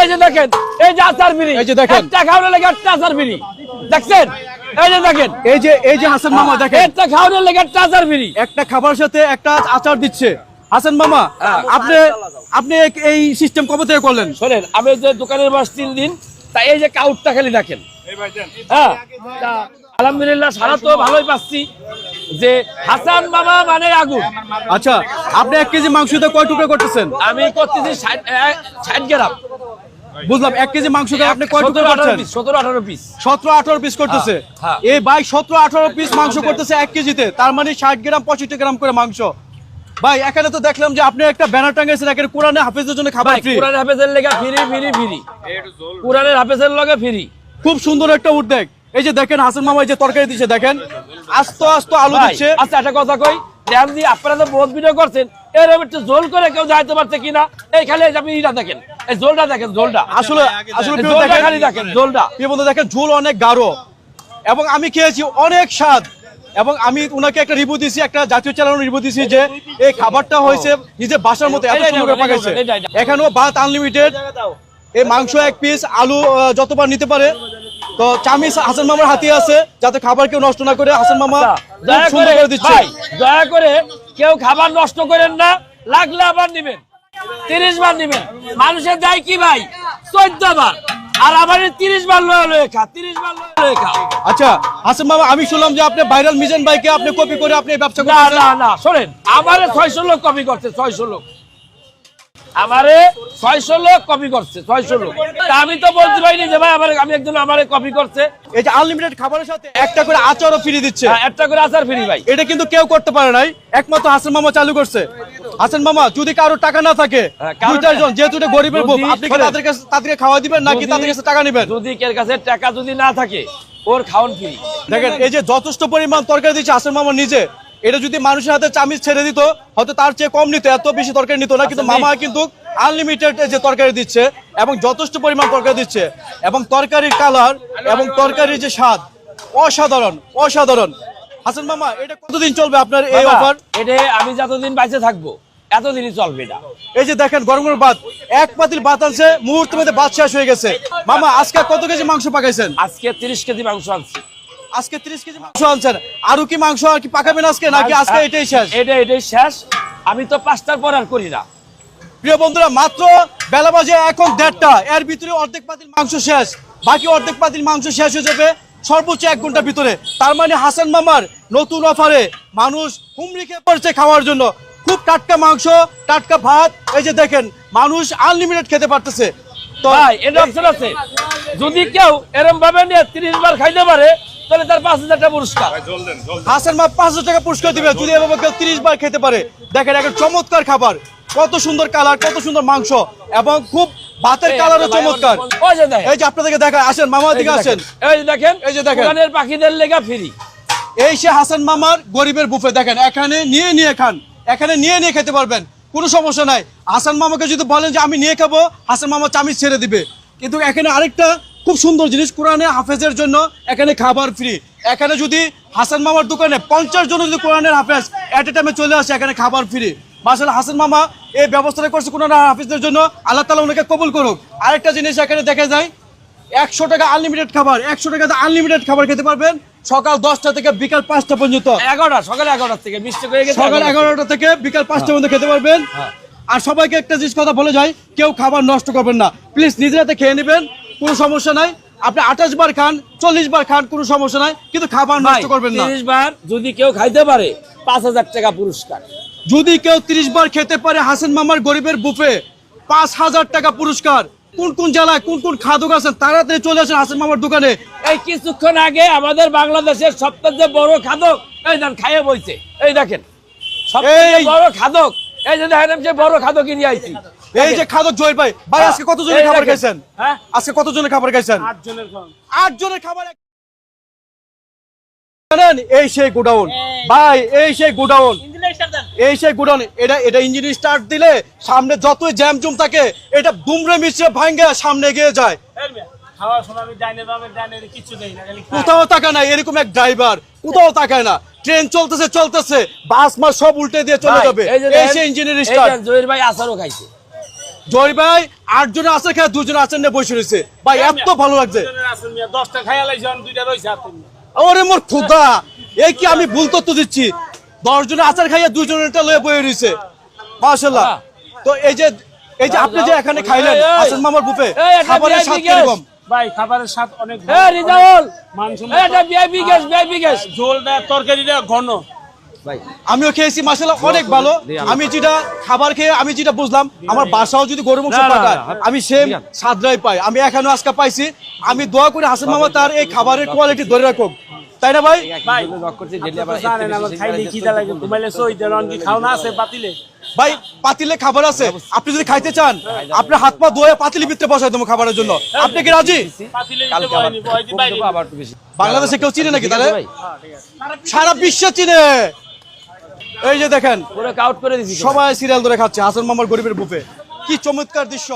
এই যে দেখেন এই যে আচার বিড়ি এই যে দেখেন। একটা খাওয়ানোর লেগে একটা আচার বিড়ি। দেখছেন? এই যে দেখেন। এই যে এই যে হাসান মামা দেখেন। একটা খাওয়ানোর লেগে একটা আচার বিড়ি। একটা খাবার সাথে একটা আচার দিচ্ছে। হাসান মামা হ্যাঁ। আপনি আপনি এই সিস্টেম কবে থেকে করলেন? শোনেন আমি যে দোকানের বয়স তিন দিন তা এই যে কাউটটা খালি দেখেন। হ্যাঁ আলহামদুলিল্লাহ সারা তো ভালোই পাচ্ছি যে হাসান মামা মানে আগুন। আচ্ছা আপনি এক কেজি মাংসতে কয় টুকরো করতেছেন? আমি করতেছি ষাট গ্রাম। বুঝলাম এক কেজি মাংসতে আপনি কয় টুকরো করছেন? পিস সতেরো আঠারো পিস। সতেরো আঠারো পিস করতেছে। হ্যাঁ, হ্যাঁ। এই ভাই সতেরো আঠারো পিস মাংস করতেছে এক কেজিতে তার মানে ষাট গ্রাম পঁয়ষট্টি গ্রাম করে মাংস। ভাই এখানে তো দেখলাম যে আপনি একটা ব্যানার টাঙ্গেছেন এখানে কোরআনে হাফেজদের জন্য খাবার ফ্রি কোরআন হাফেজের লেগে ফিরি ফিরি ফিরি। কোরআনের হাফেজের লগে ফিরি। খুব সুন্দর একটা উদ্যোগ। এই যে দেখেন হাসান মামা এই যে তরকারি দিচ্ছে দেখেন। আস্ত আস্ত আলু দিচ্ছে। আচ্ছা একটা কথা কই দিয়ে আপনারা তো বহুত ভিডিও করছেন। এরকম একটু জোল করে কেউ যাইতে পারছে কিনা এই খালি আপনি ইটা দেখেন। এই জোলটা দেখেন জোলটা। আসলে আসলে খালি দেখেন জোলটা। প্রিয় বন্ধু দেখেন ঝোল অনেক গাঢ় এবং আমি খেয়েছি অনেক স্বাদ এবং আমি উনাকে একটা রিভিউ দিয়েছি একটা জাতীয় চ্যানেল রিভিউ দিয়েছি যে এই খাবারটা হয়েছে নিজের বাসার মতো এত সুন্দর করে পাকাইছে। এখানেও ভাত আনলিমিটেড এই মাংস এক পিস আলু যতবার নিতে পারে। তো চামিস হাসান মামার হাতে আছে যাতে খাবার কেউ নষ্ট না করে হাসান মামা আচ্ছা, দয়া সুন্দর করে দিচ্ছে। দয়া করে কেউ খাবার নষ্ট করেন না লাগলে আবার নিবেন। তিরিশ বার নিবেন। মানুষের দেয় কি ভাই? চোদ্দ বার। আর আমার তিরিশ বার লয়ে লয়ে খা তিরিশ বার লয়ে লয়ে খা। আচ্ছা হাসান মামা আমি শুনলাম যে আপনি ভাইরাল মিজান ভাইকে আপনি কপি করে আপনি ব্যবসা না না না শোনেন আমারে ছয়শো লোক কপি করছে ছয়শো লোক। আমারে ছয়শো লোক কপি করছে ছয়শো লোক। তা আমি তো বলতে পারিনি যে ভাই আমার আমি একজন আমারে কপি করছে। এই যে আনলিমিটেড খাবারের সাথে একটা করে আচারও ফ্রি দিচ্ছে। হ্যাঁ, একটা করে আচার ফ্রি ভাই। এটা কিন্তু কেউ করতে পারে নাই। একমাত্র হাসান মামা চালু করছে। হাসান মামা যদি কারও টাকা না থাকে হ্যাঁ, দুই চারজন যেহেতু এটা গরিবের আপনি কি তাদের কাছে তাদেরকে খাওয়া দিবেন নাকি তাদের কাছে টাকা নেবেন? যদি এর কাছে টাকা যদি না থাকে ওর খাওয়ান ফ্রি দেখেন এই যে যথেষ্ট পরিমাণ তরকারি দিচ্ছে হাসান মামা নিজে। এটা যদি মানুষের হাতে চামিচ ছেড়ে দিত হয়তো তার চেয়ে কম নিত এত বেশি তরকারি নিত না। কিন্তু আচ্ছা, মামা কিন্তু আনলিমিটেড যে তরকারি দিচ্ছে এবং যথেষ্ট পরিমাণ তরকারি দিচ্ছে এবং তরকারির কালার এবং তরকারির যে স্বাদ অসাধারণ অসাধারণ। হাসান মামা এটা কতদিন চলবে আপনার এই অফার এটা আমি যতদিন বাইচে থাকব এতদিনই চলবে এটা। এই যে দেখেন গরম গরম ভাত এক পাতিল ভাত আনছে মুহূর্তের মধ্যে ভাত শেষ হয়ে গেছে। মামা আজকে কত কেজি মাংস পাকাইছেন? আজকে তিরিশ কেজি মাংস আনছি। আজকে তিরিশ কেজি মাংস আনছেন। আরও কি মাংস আর কি পাকাবেন আজকে নাকি আজকে এটাই শেষ? এটা এটাই শেষ। আমি তো পাঁচটার পর আর করি না। প্রিয় বন্ধুরা মাত্র বেলা বাজে এখন দেড়টা। এর ভিতরে অর্ধেক পাতিল মাংস শেষ। বাকি অর্ধেক পাতিল মাংস শেষ হয়ে যাবে সর্বোচ্চ এক ঘণ্টার ভিতরে। তার মানে হাসান মামার নতুন অফারে মানুষ হুমড়ি খেয়ে পড়ছে খাওয়ার জন্য। খুব টাটকা মাংস টাটকা ভাত। এই যে দেখেন মানুষ আনলিমিটেড খেতে পারতেছে। তো ভাই এটা অপশন আছে। যদি কেউ এরম ভাবে নিয়ে তিরিশ বার খাইতে পারে তাহলে তার পাঁচ হাজার টাকা পুরস্কার। হাসান মা পাঁচশো টাকা পুরস্কার দিবে। যদি এভাবে কেউ তিরিশ বার খেতে পারে। দেখেন একটা চমৎকার খাবার। কত সুন্দর কালার কত সুন্দর মাংস এবং খুব ভাতের কালারও চমৎকার। এই যে আপনাদেরকে দেখা আসেন মামার দিকে আসেন। এই যে দেখেন এই যে দেখেন। পাখিদের লেগা ফ্রি। এই সে হাসান মামার গরিবের বুফে দেখেন এখানে নিয়ে নিয়ে খান। এখানে নিয়ে নিয়ে খেতে পারবেন কোনো সমস্যা নাই। হাসান মামাকে যদি বলেন যে আমি নিয়ে খাব হাসান মামা চামিচ ছেড়ে দিবে। কিন্তু এখানে আরেকটা খুব সুন্দর জিনিস কোরআনে হাফেজের জন্য এখানে খাবার ফ্রি এখানে যদি হাসান মামার দোকানে পঞ্চাশ জন যদি কোরআনের হাফেজ এট এ টাইমে চলে আসে এখানে খাবার ফ্রি মাসাল হাসান মামা এই ব্যবস্থাটা করছে কোরআনের হাফেজদের জন্য। আল্লাহ তালা ওনাকে কবুল করুক। আরেকটা জিনিস এখানে দেখা যায় একশো টাকা আনলিমিটেড খাবার একশো টাকাতে আনলিমিটেড খাবার খেতে পারবেন সকাল দশটা থেকে বিকাল পাঁচটা পর্যন্ত। এগারোটা সকাল এগারোটা থেকে সকাল এগারোটা থেকে বিকাল পাঁচটা পর্যন্ত খেতে পারবেন। হ্যাঁ। আর সবাইকে একটা জিনিস কথা বলে যায় কেউ খাবার নষ্ট করবেন না। প্লিজ নিজের হাতে খেয়ে নেবেন। কোনো সমস্যা নাই। আপনি আঠাশ বার খান চল্লিশ বার খান কোনো সমস্যা নাই। কিন্তু খাবার নষ্ট করবেন না। তিরিশ বার যদি কেউ খাইতে পারে পাঁচ হাজার টাকা পুরস্কার। যদি কেউ তিরিশ বার খেতে পারে হাসান মামার গরিবের বুফে পাঁচ হাজার টাকা পুরস্কার। কোন কোন জেলায় কোন কোন খাদক আছেন? তাড়াতাড়ি চলে আসেন হাসান মামার দোকানে। এই কিছুক্ষণ আগে আমাদের বাংলাদেশের সবচেয়ে বড় খাদক এই দেন খাইয়ে বইছে। এই দেখেন সবচেয়ে বড় খাদক এই যে দেখেন বড় খাদক নিয়ে আইছি। এই যে খাদক জয়ের ভাই ভাই হ্যাঁ। আজকে কতজনের খাবার খাইছেন? হ্যাঁ? আজকে কতজনের খাবার খাইছেন? আট জনের আট জনের খাবার জানেন এই সেই গোডাউন। ভাই এই সেই গোডাউন। এই সেই গোডাউন এটা এটা ইঞ্জিন স্টার্ট দিলে সামনে যতই জ্যাম জুম থাকে এটা দুমড়ে মিশে ভাঙ্গে সামনে এগিয়ে যায়। কোথাও তাকায় না এরকম এক ড্রাইভার কোথাও তাকায় না। ট্রেন চলতেছে চলতেছে বাস মাস সব উল্টে দিয়ে চলে যাবে। এই সেই ইঞ্জিনের এই স্টার্ট জহির ভাই আচারও খাইছে। জয় ভাই আটজনে আছে খেয়ে দুজনে আছেন না বসে রয়েছে। ভাই এত ভালো লাগছে। দশটা খাইয়া দুইটা রয়েছে ওরে মোর খুদা এই কি আমি ভুল তথ্য দিচ্ছি? দশ জনে আচার খাইয়া দুজনেরটা লয়ে বয়ে রয়েছে। মাশাল্লাহ তো এই যে এই যে আপনি যে এখানে খাইলেন। হাসান মামার বুফে খাবারের স্বাদ গ্যাস। কীরকম? ভাই খাবারের স্বাদ অনেক রিজাউল। মান এটা ভিআইপি গ্যাস ভিআইপি গ্যাস। ঝোলটা তরকারিটা ঘন। আমিও খেয়েছি মাসাল্লাহ অনেক ভালো। আমি যেটা খাবার খেয়ে আমি যেটা বুঝলাম আমার বাসাও যদি গরু মাংস পাঠায় আমি সেম সাদরাই পাই। আমি এখানেও আজকে পাইছি। আমি দোয়া করি হাসান মামা তার এই খাবারের কোয়ালিটি ধরে রাখুক। তাই না ভাই? পাতিলে? খাবার আছে। আপনি যদি খাইতে চান আপনার হাত পা ধোয়া পাতিলে ভিতরে বসাই দেবো খাবারের জন্য। আপনি কি রাজি? বাংলাদেশে কেউ চিনে নাকি তাহলে সারা বিশ্ব চিনে। এই যে দেখেন ওরা কাউট করে দিছি সবাই সিরিয়াল ধরে খাচ্ছে হাসান মামার গরিবের বুফে। কি চমৎকার দৃশ্য।